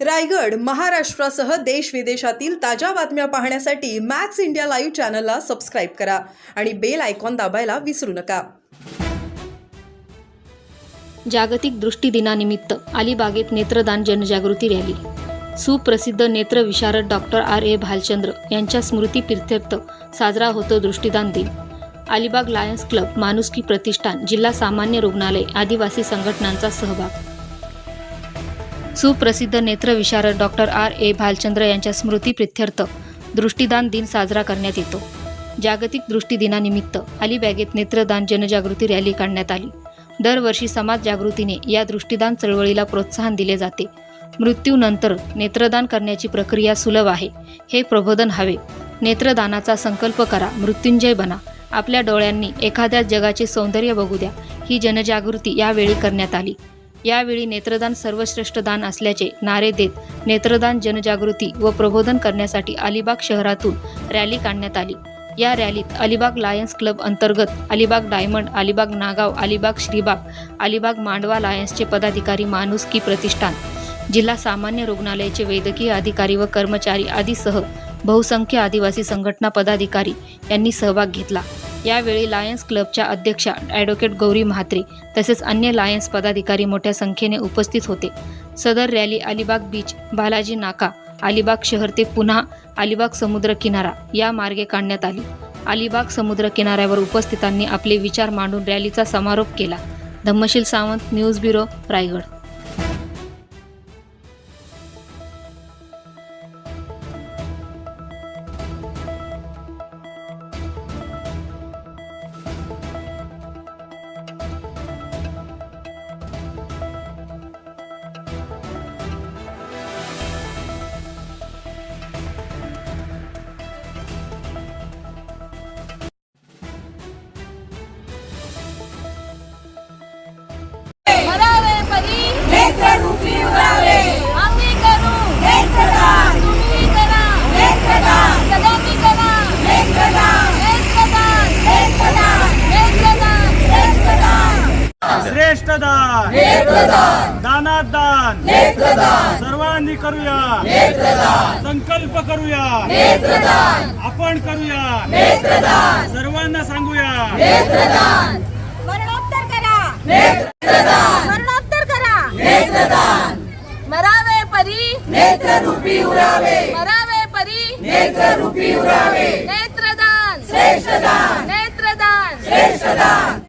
रायगड महाराष्ट्रासह देश विदेशातील ताज्या बातम्या पाहण्यासाठी मॅक्स इंडिया लाईव्ह चॅनलला सबस्क्राईब करा आणि बेल आयकॉन दाबायला विसरू नका. जागतिक दृष्टी दिनानिमित्त अलिबागेत नेत्रदान जनजागृती रॅली. सुप्रसिद्ध नेत्रविशारद डॉक्टर आर. ए. भालचंद्र यांच्या स्मृती प्रित्यर्थ साजरा होतो दृष्टीदान दिन. अलिबाग लायन्स क्लब माणुसकी प्रतिष्ठान जिल्हा सामान्य रुग्णालय आदिवासी संघटनांचा सहभाग. सुप्रसिद्ध नेत्रविशारद डॉक्टर आर ए भालचंद्र यांच्या स्मृती प्रित्यर्थ दृष्टीदान दिन साजरा करण्यात येतो. जागतिक दृष्टीदिनानिमित्त अलिबागेत अलिबॅगेत नेत्रदान जनजागृती रॅली काढण्यात आली. दरवर्षी समाज जागृतीने या दृष्टीदान चळवळीला प्रोत्साहन दिले जाते. मृत्यूनंतर नेत्रदान करण्याची प्रक्रिया सुलभ आहे. हे प्रबोधन हवे. नेत्रदानाचा संकल्प करा मृत्युंजय बना. आपल्या डोळ्यांनी एखाद्या जगाचे सौंदर्य बघू द्या. ही जनजागृती यावेळी करण्यात आली. यावेळी नेत्रदान सर्वश्रेष्ठ दान असल्याचे नारे देत नेत्रदान जनजागृती व प्रबोधन करण्यासाठी अलिबाग शहरातून रॅली काढण्यात आली. या रॅलीत अलिबाग लायन्स क्लब अंतर्गत अलिबाग डायमंड अलिबाग नागाव अलिबाग श्रीबाग अलिबाग मांडवा लायन्सचे पदाधिकारी माणुसकी प्रतिष्ठान जिल्हा सामान्य रुग्णालयाचे वैद्यकीय अधिकारी व कर्मचारी आदीसह बहुसंख्य आदिवासी संघटना पदाधिकारी यांनी सहभाग घेतला. यावेळी लायन्स क्लबच्या अध्यक्षा ॲडव्होकेट गौरी म्हात्रे तसेच अन्य लायन्स पदाधिकारी मोठ्या संख्येने उपस्थित होते. सदर रॅली अलिबाग बीच बालाजी नाका अलिबाग शहर ते पुन्हा अलिबाग समुद्र किनारा या मार्गे काढण्यात आली. अलिबाग समुद्र किनाऱ्यावर उपस्थितांनी आपले विचार मांडून रॅलीचा समारोप केला. Dhammasheel Sawant news bureau Raigad. सर्वांनी करूया. संकल्प करूया. आपण करूया. सर्वांना सांगूया नेत्रदान मरणोत्तर करा नेत्रदान मरणोत्तर करा नेत्रदान मरावे परी नेत्ररूपी उरावे मरावे परी नेत्ररूपी उरावे नेत्रदान श्रेष्ठदान नेत्रदान श्रेष्ठदान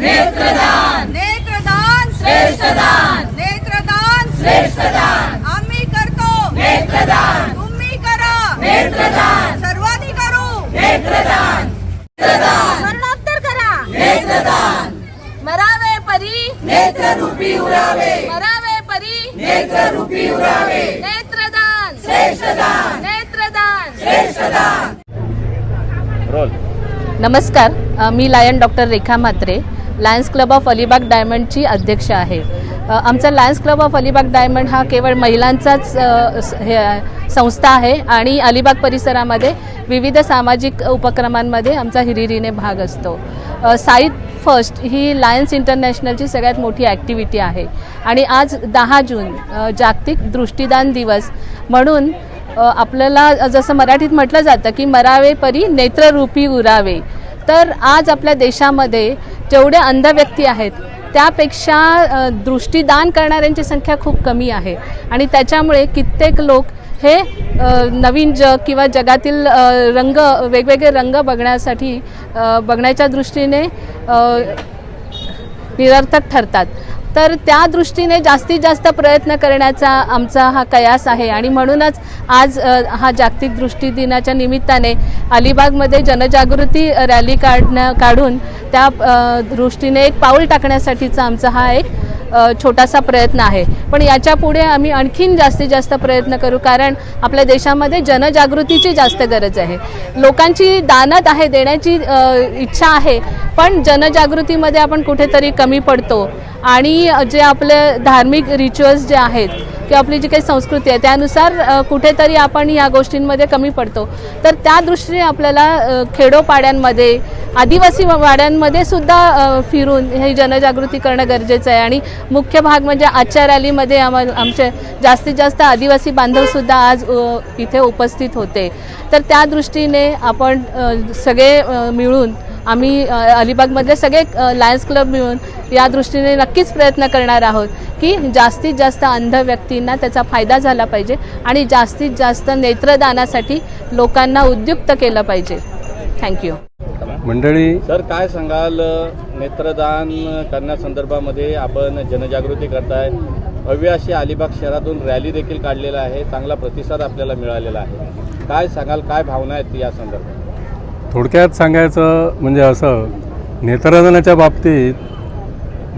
नेत्रदान नेत्रदान श्रेष्ठदान नेत्रदान श्रेष्ठदान आम्ही करतो नेत्रदान तुम्ही करा नेत्रदान सर्वांनी करू नेत्रदान नेत्रदान मरणोत्तर करा नेत्रदान मरावे परी नेत्ररूपी उरावे. मरावे परी. नेत्ररूपी उरावे. नेत्रदान. श्रेष्ठदान. नेत्रदान. श्रेष्ठदान. नमस्कार अ, मी lion doctor Rekha Mhatre Lions club of Alibag डायमंडची अध्यक्ष आहे. आमचा Lions club of Alibag diamond हा केवळ महिलांचाच हे संस्था आहे आणि अलिबाग परिसरामध्ये विविध सामाजिक उपक्रमांमध्ये आमचा हिरिरीने भाग असतो. साईट फर्स्ट ही लायन्स इंटरनॅशनलची सगळ्यात मोठी ॲक्टिव्हिटी आहे. आणि आज दहा जून जागतिक दृष्टीदान दिवस म्हणून आपल्याला जसं मराठीत म्हटलं जातं की मरावे परी नेत्ररूपी उरावे. तर आज आपल्या देशामध्ये जेवढ्या अंध व्यक्ती आहेत त्यापेक्षा दृष्टीदान करणाऱ्यांची संख्या खूप कमी आहे. आणि त्याच्यामुळे कित्येक लोक हे नवीन जग किंवा जगातील रंग वेगवेगळे रंग बघण्यासाठी बघण्याच्या दृष्टीने निरर्थक ठरतात. तर त्या दृष्टीने जास्तीत जास्त प्रयत्न करण्याचा आमचा हा कयास आहे. आणि म्हणूनच आज हा जागतिक दृष्टी दिनाच्या निमित्ताने अलिबागमध्ये जनजागृती रॅली काढण्या काढून त्या दृष्टीने एक पाऊल टाकण्यासाठीचा आमचा हा एक छोटासा प्रयत्न आहे. पण याच्यापुढे आम्ही आणखीन जास्तीत जास्त प्रयत्न करू कारण आपल्या देशामध्ये जनजागृतीची जास्त गरज आहे. लोकांची दानत आहे देण्याची इच्छा आहे पण जनजागृतीमध्ये आपण कुठेतरी कमी पडतो. आणि जे आपले धार्मिक रिच्युअल्स जे आहेत किंवा आपली जी काही संस्कृती आहे त्यानुसार कुठेतरी आपण ह्या गोष्टींमध्ये कमी पडतो. तर त्या दृष्टीने आपल्याला खेडोपाड्यांमध्ये आदिवासी वाड्यांमध्ये सुद्धा फिरून ही जनजागृती करणं गरजेचं आहे. आणि मुख्य भाग म्हणजे आजच्या रॅलीमध्ये आम्हाला आमचे जास्तीत जास्त आदिवासी बांधवसुद्धा आज इथे उपस्थित होते. तर त्या दृष्टीने आपण सगळे मिळून आम्ही अलिबागमधले सगळे लायन्स क्लब मिळून या दृष्टीने नक्कीच प्रयत्न करणार आहोत की जास्तीत जास्त अंध व्यक्तींना त्याचा फायदा झाला पाहिजे आणि जास्तीत जास्त नेत्रदानासाठी लोकांना उद्युक्त केलं पाहिजे. थँक्यू मंडळी सर काय सांगाल? नेत्रदान करण्यासंदर्भामध्ये आपण जनजागृती करताय. भव्य अशी अलिबाग शहरातून रॅली देखील काढलेला आहे. चांगला प्रतिसाद आपल्याला मिळालेला आहे. काय सांगाल? काय भावना आहेत या संदर्भात? थोडक्यात सांगायचं म्हणजे असं नेत्रदानाच्या बाबतीत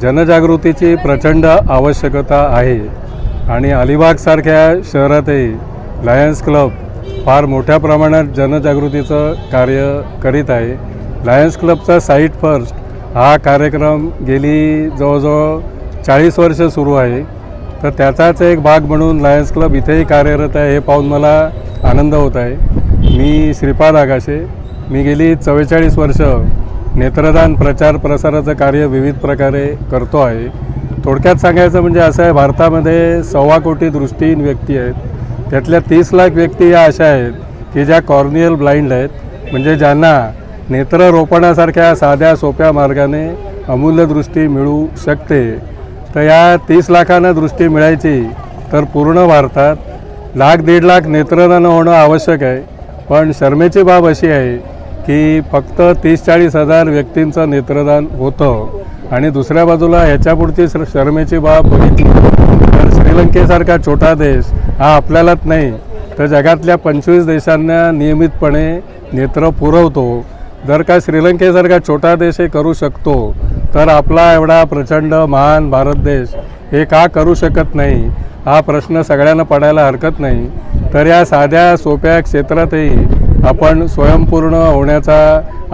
जनजागृतीची प्रचंड आवश्यकता आहे. आणि अलिबागसारख्या शहरातही लायन्स क्लब फार मोठ्या प्रमाणात जनजागृतीचं कार्य करीत आहे. लायन्स क्लबचा साईट फर्स्ट हा कार्यक्रम गेली जवळजवळ चाळीस वर्ष सुरू आहे. तर त्याचाच एक भाग म्हणून लायन्स क्लब इथेही कार्यरत आहे हे पाहून मला आनंद होत आहे. मी श्रीपाद आगाशे मी गेली चव्वेचाळीस वर्ष नेत्रदान प्रचार प्रसाराचं कार्य विविध प्रकारे करतो आहे. थोडक्यात सांगायचं म्हणजे असं आहे भारतामध्ये सव्वा कोटी दृष्टीहीन व्यक्ती आहेत. त्यातल्या तीस लाख व्यक्ती या अशा आहेत की ज्या कॉर्नियल ब्लाइंड आहेत. म्हणजे ज्यांना नेत्ररोपणासारख्या साध्या सोप्या मार्गाने अमूल्य दृष्टी मिळू शकते. तर या तीस लाखांना दृष्टी मिळायची तर पूर्ण भारतात लाख दीड लाख नेत्रदान होणं आवश्यक आहे. पण शर्मेची बाब अशी आहे की फक्त तीस चाळीस हजार व्यक्तींचं नेत्रदान होतं. आणि दुसऱ्या बाजूला ह्याच्यापुढची शर्मेची बाब बघितली तर श्रीलंकेसारखा छोटा देश हा आपल्यालाच नाही तर जगातल्या पंचवीस देशांना नियमितपणे नेत्र पुरवतो. जर का श्रीलंकेसारखा छोटा देश हे करू शकतो तर आपला एवढा प्रचंड महान भारत देश हे का करू शकत नाही? हा प्रश्न सगळ्यांना पडायला हरकत नाही. तर या साध्या सोप्या क्षेत्रातही आपण स्वयंपूर्ण होण्याचा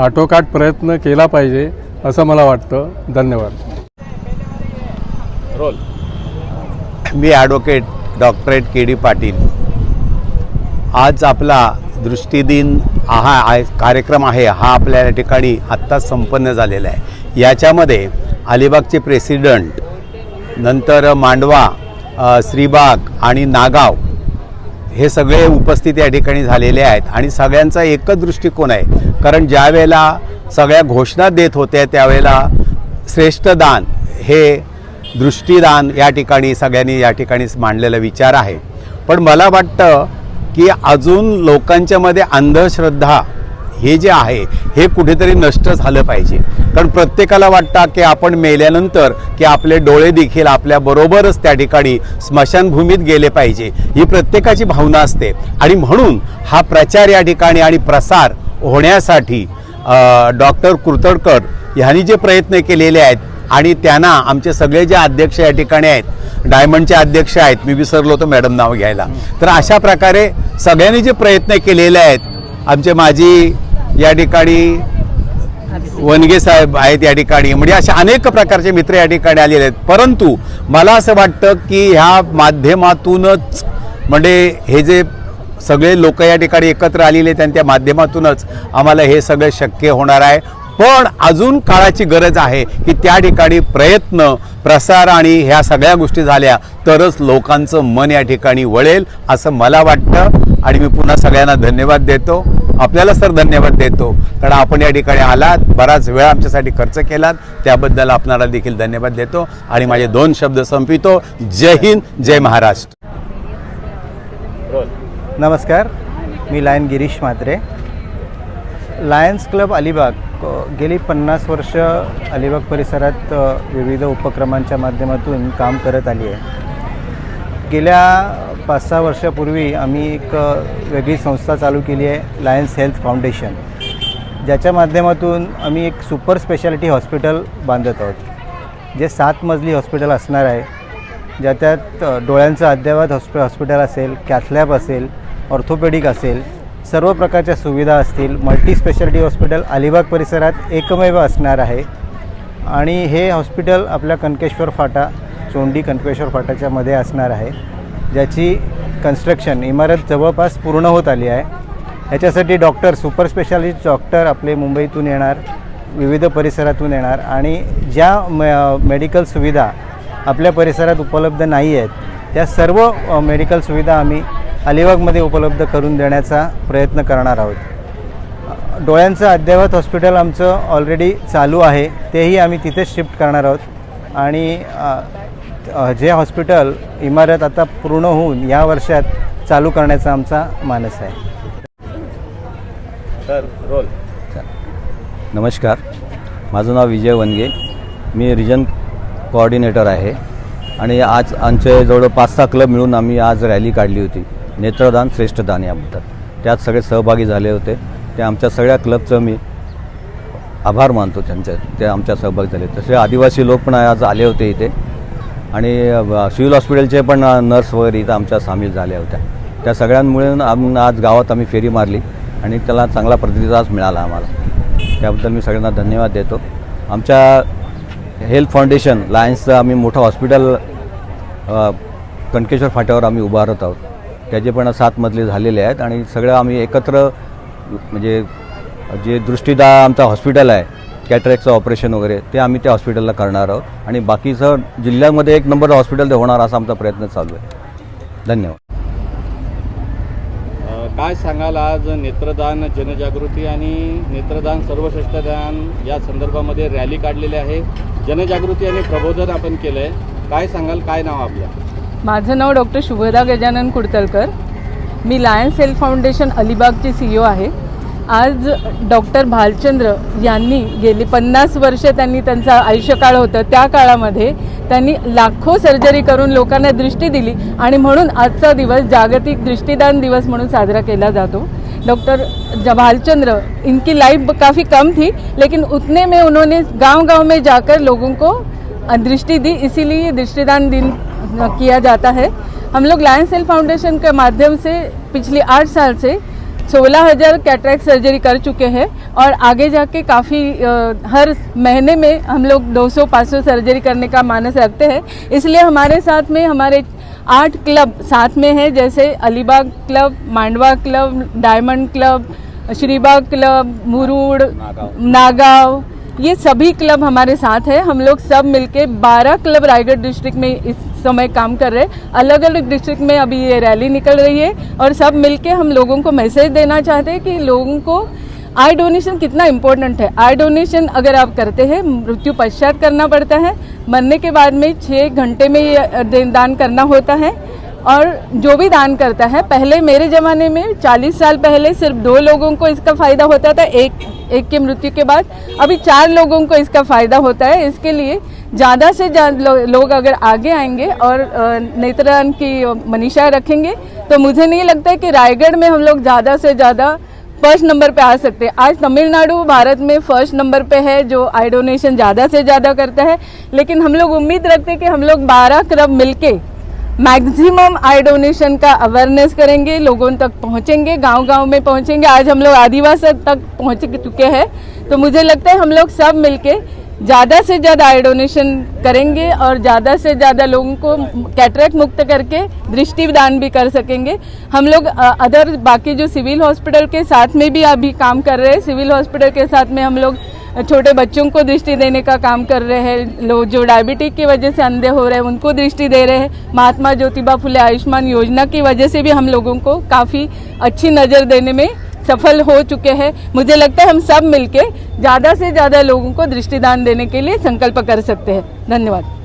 आटोकाट प्रयत्न केला पाहिजे असं मला वाटतं. धन्यवाद. रोल. मी advocate doctorate K D Patil. आज आपला दृष्टीदिन हा आहे कार्यक्रम आहे हा आपल्या या ठिकाणी आत्ताच संपन्न झालेला आहे. याच्यामध्ये अलिबागचे प्रेसिडंट नंतर मांडवा श्रीबाग आणि नागाव हे सगळे उपस्थित या ठिकाणी झालेले आहेत आणि सगळ्यांचा एकच दृष्टिकोन आहे. कारण ज्या वेळेला सगळ्या घोषणा देत होत्या त्यावेळेला श्रेष्ठ दान हे दृष्टीदान या ठिकाणी सगळ्यांनी या ठिकाणी मांडलेला विचार आहे. पण मला वाटतं की अजून लोकांच्यामध्ये अंधश्रद्धा हे जे आहे हे कुठेतरी नष्ट झालं पाहिजे. कारण प्रत्येकाला वाटतं की आपण मेल्यानंतर की आपले डोळे देखील आपल्याबरोबरच त्या ठिकाणी स्मशानभूमीत गेले पाहिजे ही प्रत्येकाची भावना असते. आणि म्हणून हा प्रचार या ठिकाणी आणि प्रसार होण्यासाठी डॉक्टर कुरतडकर ह्यांनी जे प्रयत्न केलेले आहेत आणि त्यांना आमचे सगळे जे अध्यक्ष या ठिकाणी आहेत डायमंडचे अध्यक्ष आहेत मी विसरलो होतो मॅडम नाव घ्यायला. तर अशा प्रकारे सगळ्यांनी जे प्रयत्न केलेले आहेत आमचे माजी या ठिकाणी वनगे साहेब आहेत या ठिकाणी. म्हणजे अशा अनेक प्रकारचे मित्र या ठिकाणी आलेले आहेत. परंतु मला असं वाटतं की ह्या माध्यमातूनच म्हणजे हे जे सगळे लोक या ठिकाणी एकत्र आलेले आहेत आणि त्या माध्यमातूनच आम्हाला हे सगळं शक्य होणार आहे. पण अजून काळाची गरज आहे की त्या ठिकाणी प्रयत्न प्रसार आणि ह्या सगळ्या गोष्टी झाल्या तरच लोकांचं मन या ठिकाणी वळेल असं मला वाटतं. आणि मी पुन्हा सगळ्यांना धन्यवाद देतो. आपल्याला सर धन्यवाद देतो. कारण आपण या ठिकाणी आलात बराच वेळ आमच्यासाठी खर्च केलात त्याबद्दल आपणाला देखील धन्यवाद देतो आणि माझे दोन शब्द संपितो जय हिंद जय महाराष्ट्र. नमस्कार मी lion Girish Mhatre. Lions club Alibag गेली पन्नास वर्ष अलिबाग परिसरात विविध उपक्रमांच्या माध्यमातून काम करत आली आहे. गेल्या पाच सहा वर्षापूर्वी आम्ही एक वेगळी संस्था चालू केली आहे लायन्स हेल्थ फाउंडेशन ज्याच्या माध्यमातून आम्ही एक सुपर स्पेशालिटी हॉस्पिटल बांधत आहोत. जे सात मजली हॉस्पिटल असणार आहे. ज्याच्यात त्यात डोळ्यांचं अद्ययावत हॉस्पि हॉस्पिटल असेल कॅथलॅब असेल ऑर्थोपेडिक असेल सर्व प्रकारच्या सुविधा असतील. मल्टी स्पेशालिटी हॉस्पिटल अलिबाग परिसरात एकमेव असणार आहे. आणि हे हॉस्पिटल आपल्या कनकेश्वर फाटा चोंडी कनकेश्वर फाटाच्यामध्ये असणार आहे. ज्याची कन्स्ट्रक्शन इमारत जवळपास पूर्ण होत आली आहे. याच्यासाठी डॉक्टर सुपर स्पेशालिस्ट डॉक्टर आपले मुंबईतून येणार विविध परिसरातून येणार आणि ज्या मेडिकल सुविधा आपल्या परिसरात उपलब्ध नाही आहेत त्या सर्व मेडिकल सुविधा आम्ही अलिबागमध्ये उपलब्ध करून देण्याचा प्रयत्न करणार आहोत. डोळ्यांचं अद्ययावत हॉस्पिटल आमचं ऑलरेडी चालू आहे तेही आम्ही तिथेच शिफ्ट करणार आहोत. आणि जे हॉस्पिटल इमारत आता पूर्ण होऊन या वर्षात चालू करण्याचा आमचा मानस आहे. तर रोल. नमस्कार. माझं नाव विजय वनगे. मी रिजन कोऑर्डिनेटर आहे. आणि आज आमचे जवळ पाच सहा क्लब मिळून आम्ही आज रॅली काढली होती. नेत्रदान श्रेष्ठदान याबद्दल. त्यात सगळे सहभागी झाले होते. ते आमच्या सगळ्या क्लबचं मी आभार मानतो त्यांचे. ते आमच्या सहभागी झाले. तसे आदिवासी लोक पण आज आले होते इथे. आणि सिव्हिल हॉस्पिटलचे पण नर्स वगैरे इथं आमच्या सामील झाल्या होत्या. त्या सगळ्यांमुळे आम आज गावात आम्ही फेरी मारली आणि त्याला चांगला प्रतिसाद मिळाला आम्हाला. त्याबद्दल मी सगळ्यांना धन्यवाद देतो. आमच्या हेल्थ फाउंडेशन लायन्सचं आम्ही मोठं हॉस्पिटल कणकेश्वर फाट्यावर आम्ही उभारत आहोत. त्याचे पण सात मजले झालेले आहेत आणि सगळं आम्ही एकत्र म्हणजे जे दृष्टीदा आमचं हॉस्पिटल आहे कॅटरेक्टचं ऑपरेशन वगैरे ते आम्ही त्या हॉस्पिटलला करणार आहोत. आणि बाकीचं जिल्ह्यामध्ये एक नंबर हॉस्पिटल ते होणार असा आमचा प्रयत्न चालू आहे. धन्यवाद. काय सांगाल आज नेत्रदान जनजागृती आणि नेत्रदान सर्वश्रेष्ठ दान या संदर्भामध्ये रॅली काढलेली आहे. जनजागृती आणि प्रबोधन आपण केलं आहे काय सांगाल काय नाव आपलं? माझं नाव डॉक्टर शुभदा गजानन कुडतलकर. मी लायन्स हेल्थ फाउंडेशन अलिबागची सी ओ आहे. आज डॉक्टर भालचंद्र यांनी गेली पन्नास वर्ष त्यांनी त्यांचा आयुष्यकाळ होतं. त्या काळामध्ये त्यांनी लाखो सर्जरी करून लोकांना दृष्टी दिली आणि म्हणून आजचा दिवस जागतिक दृष्टिदान दिवस म्हणून साजरा केला जातो. डॉक्टर ज- भालचंद्र इनकी लाइफ काफ़ी कम थी लेकिन उतने में उन्होंने गांव गांव में जाकर लोगों को दृष्टि दी। इसीलिए दृष्टिदान दिन किया जाता है। हम लोग लायन सेल फाउंडेशन के माध्यम से पिछले आठ साल से सोलह हज़ार कैटरैक्ट सर्जरी कर चुके हैं और आगे जाके काफ़ी हर महीने में हम लोग 200-500 सर्जरी करने का मानस रखते हैं। इसलिए हमारे साथ में हमारे आठ क्लब साथ में हैं जैसे Alibag club Mandwa club diamond club Shribag club Murud Nagaon. ये सभी क्लब हमारे साथ है। हम लोग सब मिलके 12 क्लब रायगढ़ डिस्ट्रिक्ट में इस समय काम कर रहे हैं। अलग अलग डिस्ट्रिक्ट में अभी ये रैली निकल रही है और सब मिलके हम लोगों को मैसेज देना चाहते हैं कि लोगों को आई डोनेशन कितना इम्पोर्टेंट है। आई डोनेशन अगर आप करते हैं, मृत्यु पश्चात करना पड़ता है। मरने के बाद में छः घंटे में ये दान करना होता है। और जो भी दान करता है, पहले मेरे ज़माने में 40 साल पहले सिर्फ़ दो लोगों को इसका फ़ायदा होता था। एक एक की मृत्यु के बाद अभी चार लोगों को इसका फ़ायदा होता है। इसके लिए ज़्यादा से ज़्यादा लो, लोग अगर आगे आएँगे और नेत्रदान की मनीषा रखेंगे तो मुझे नहीं लगता है कि रायगढ़ में हम लोग ज़्यादा से ज़्यादा फ़र्स्ट नंबर पे आ सकते हैं। आज तमिलनाडु भारत में फ़र्स्ट नंबर पे है जो आई डोनेशन ज़्यादा से ज़्यादा करता है। लेकिन हम लोग उम्मीद रखते हैं कि हम लोग बारह क्लब मिलके मैक्सिमम आई डोनेशन का अवेयरनेस करेंगे लोगों तक पहुँचेंगे गाँव गाँव में पहुँचेंगे। आज हम लोग आदिवासी तक पहुँच चुके हैं। तो मुझे लगता है हम लोग सब मिलके ज़्यादा से ज़्यादा आई डोनेशन करेंगे और ज़्यादा से ज़्यादा लोगों को कैटरेक्ट मुक्त करके दृष्टि दान भी कर सकेंगे। हम लोग अदर बाकी जो सिविल हॉस्पिटल के साथ में भी अभी काम कर रहे हैं। सिविल हॉस्पिटल के साथ में हम लोग छोटे बच्चों को दृष्टि देने का काम कर रहे हैं। लोग जो डायबिटिक की वजह से अंधे हो रहे हैं, उनको दृष्टि दे रहे हैं। महात्मा ज्योतिबा फुले आयुष्मान योजना की वजह से भी हम लोगों को काफ़ी अच्छी नज़र देने में सफल हो चुके हैं। मुझे लगता है हम सब मिलके ज़्यादा से ज़्यादा लोगों को दृष्टिदान देने के लिए संकल्प कर सकते हैं। धन्यवाद।